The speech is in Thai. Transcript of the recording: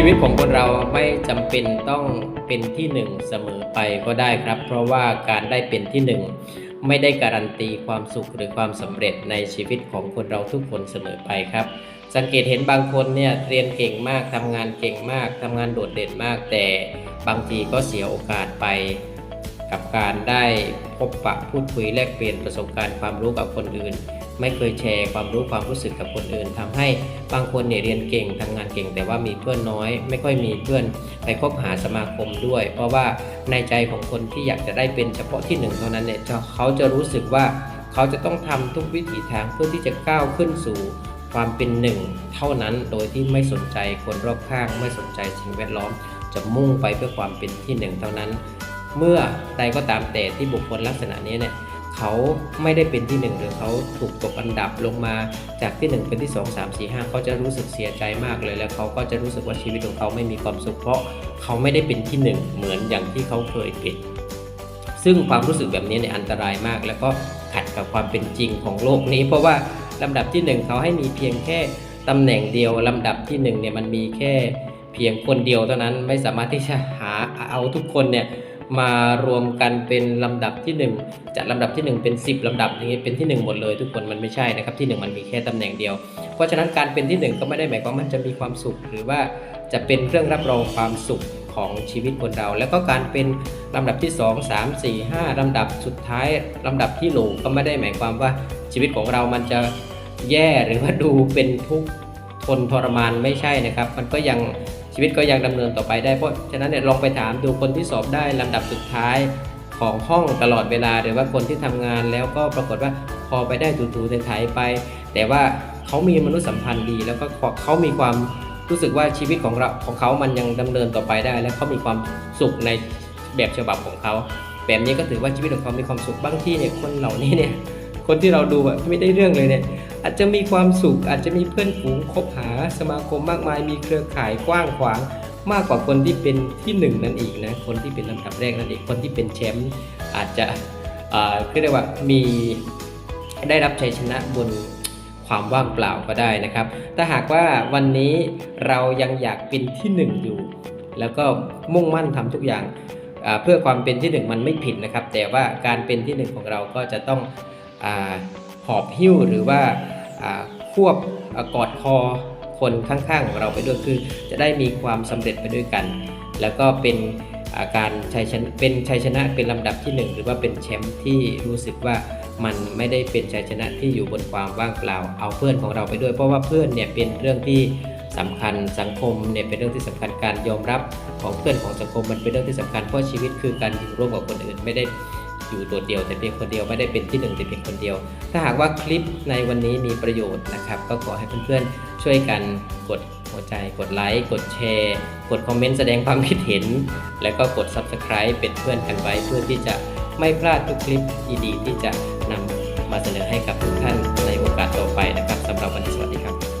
ชีวิตของคนเราไม่จำเป็นต้องเป็นที่หนึ่งเสมอไปก็ได้ครับ เพราะว่าการได้เป็นที่หนึ่งไม่ได้การันตีความสุขหรือความสำเร็จในชีวิตของคนเราทุกคนเสมอไปครับ สังเกตเห็นบางคนเนี่ยเรียนเก่งมากทำงานเก่งมากทำงานโดดเด่นมาก แต่บางทีก็เสียโอกาสไป กับการได้พบปะพูดคุยแลกเปลี่ยนประสบการณ์ความรู้กับคนอื่น ไม่เคยแชร์ความรู้ความรู้สึกกับคนอื่นทำให้บางคนเนี่ยเรียนเก่งทำงานเก่ง แต่ว่ามีเพื่อนน้อย ไม่ค่อยมีเพื่อนไปคบหาสมาคมด้วย เพราะว่าในใจของคนที่อยากจะได้เป็นเฉพาะที่หนึ่งเท่านั้นเนี่ยเขาจะรู้สึกว่าเขาจะต้องทำทุกวิถีทางเพื่อที่จะก้าวขึ้นสู่ความเป็นหนึ่งเท่านั้นโดยที่ไม่สนใจคนรอบข้าง ไม่สนใจสิ่งแวดล้อม จะมุ่งไปเพื่อความเป็นที่หนึ่งเท่านั้น เมื่อใดก็ตามแต่ที่บุคคลลักษณะนี้เนี่ย เขาไม่ได้เป็นที่หนึ่งหรือเขาถูกตกอันดับลงมาจากที่หนึ่งเป็นที่สองสามสี่ห้าเขาจะรู้สึกเสียใจมากเลย แล้วเขาก็จะรู้สึกว่าชีวิตของเขาไม่มีความสุข เพราะเขาไม่ได้เป็นที่หนึ่งเหมือนอย่างที่เขาเคยเป็น ซึ่งความรู้สึกแบบนี้เนี่ยอันตรายมาก แล้วก็ขัดกับความเป็นจริงของโลกนี้ เพราะว่าลำดับที่หนึ่งเขาให้มีเพียงแค่ตำแหน่งเดียวลำดับที่หนึ่งเนี่ยมันมีแค่เพียงคนเดียวเท่านั้นไม่สามารถที่จะหาเอาทุกคนเนี่ย มารวมกันเป็นลำดับที่หนึ่งจัดลำดับที่หนึ่งเป็น 10ลำดับอย่างนี้เป็นที่หนึ่งหมดเลยทุกคนมันไม่ใช่นะครับที่หนึ่งมันมีแค่ตำแหน่งเดียว เพราะฉะนั้นการเป็นที่หนึ่งก็ไม่ได้หมายความว่ามันจะมีความสุข หรือว่าจะเป็นเครื่องรับรองความสุขของชีวิตคนเรา แล้วก็การเป็นลำดับที่ 2 3 4 5ลำดับสุดท้ายลำดับที่โหลก็ไม่ได้หมายความว่าชีวิตของเรามันจะแย่หรือว่าดูเป็นทุกข์ ทนทรมานไม่ใช่นะครับ มันก็ยังชีวิตก็ยังดำเนินต่อไปได้เพราะฉะนั้นเนี่ยลองไปถามดูคนที่สอบได้ลำดับสุดท้ายของห้องตลอดเวลาหรือว่าคนที่ทำงานแล้วก็ปรากฏว่าพอไปได้ถูๆไถๆไป แต่ว่าเขามีมนุษยสัมพันธ์ดี แล้วก็เขามีความรู้สึกว่าชีวิตของเราของเขามันยังดำเนินต่อไปได้ และเขามีความสุขในแบบฉบับของเขา แบบนี้ก็ถือว่าชีวิตของเขามีความสุขบางที่เนี่ยคนเหล่านี้เนี่ยคนที่เราดูแบบไม่ได้เรื่องเลยเนี่ย อาจจะมีความสุข อาจจะมีเพื่อนฝูงคบหาสมาคมมากมาย มีเครือข่ายกว้างขวาง มากกว่าคนที่เป็นที่หนึ่งนั่นอีกนะคนที่เป็นลำดับแรกนั่นเองคนที่เป็นแชมป์อาจจะเอ่อเรียกว่ามีได้รับชัยชนะบนความว่างเปล่าก็ได้นะครับ ถ้าหากว่าวันนี้เรายังอยากเป็นที่หนึ่งอยู่ แล้วก็มุ่งมั่นทำทุกอย่างเพื่อความเป็นที่หนึ่งมันไม่ผิดนะครับ แต่ว่าการเป็นที่หนึ่งของเราก็จะต้องอหอบหิ้วหรือว่า ควบกอดคอคนข้างๆของเราไปด้วยคือ จะได้มีความสำเร็จไปด้วยกัน แล้วก็เป็นอาการชัยชนะเป็นชัยชนะเป็นลำดับที่หนึ่งหรือว่าเป็นแชมป์ที่รู้สึกว่ามันไม่ได้เป็นชัยชนะที่อยู่บนความว่างเปล่า เอาเพื่อนของเราไปด้วย เพราะว่าเพื่อนเนี่ยเป็นเรื่องที่สำคัญสังคมเนี่ยเป็นเรื่องที่สำคัญการยอมรับของเพื่อนของสังคมมันเป็นเรื่องที่สำคัญเพราะชีวิตคือการอยู่ร่วมกับคนอื่นไม่ได้ อยู่โดดเดี่ยวแต่เพียงคนเดียวไม่ได้เป็นที่หนึ่งแต่เพียงคนเดียว ถ้าหากว่าคลิปในวันนี้มีประโยชน์นะครับ ก็ขอให้เพื่อนๆช่วยกันกดหัวใจ กดไลค์ กดแชร์ กดคอมเมนต์แสดงความคิดเห็น แล้วก็กด Subscribe เป็นเพื่อนกันไว้เพื่อที่จะไม่พลาดทุกคลิปดีๆที่จะนำมาเสนอให้กับทุกท่านในโอกาสต่อไปนะครับสำหรับวันนี้สวัสดีครับ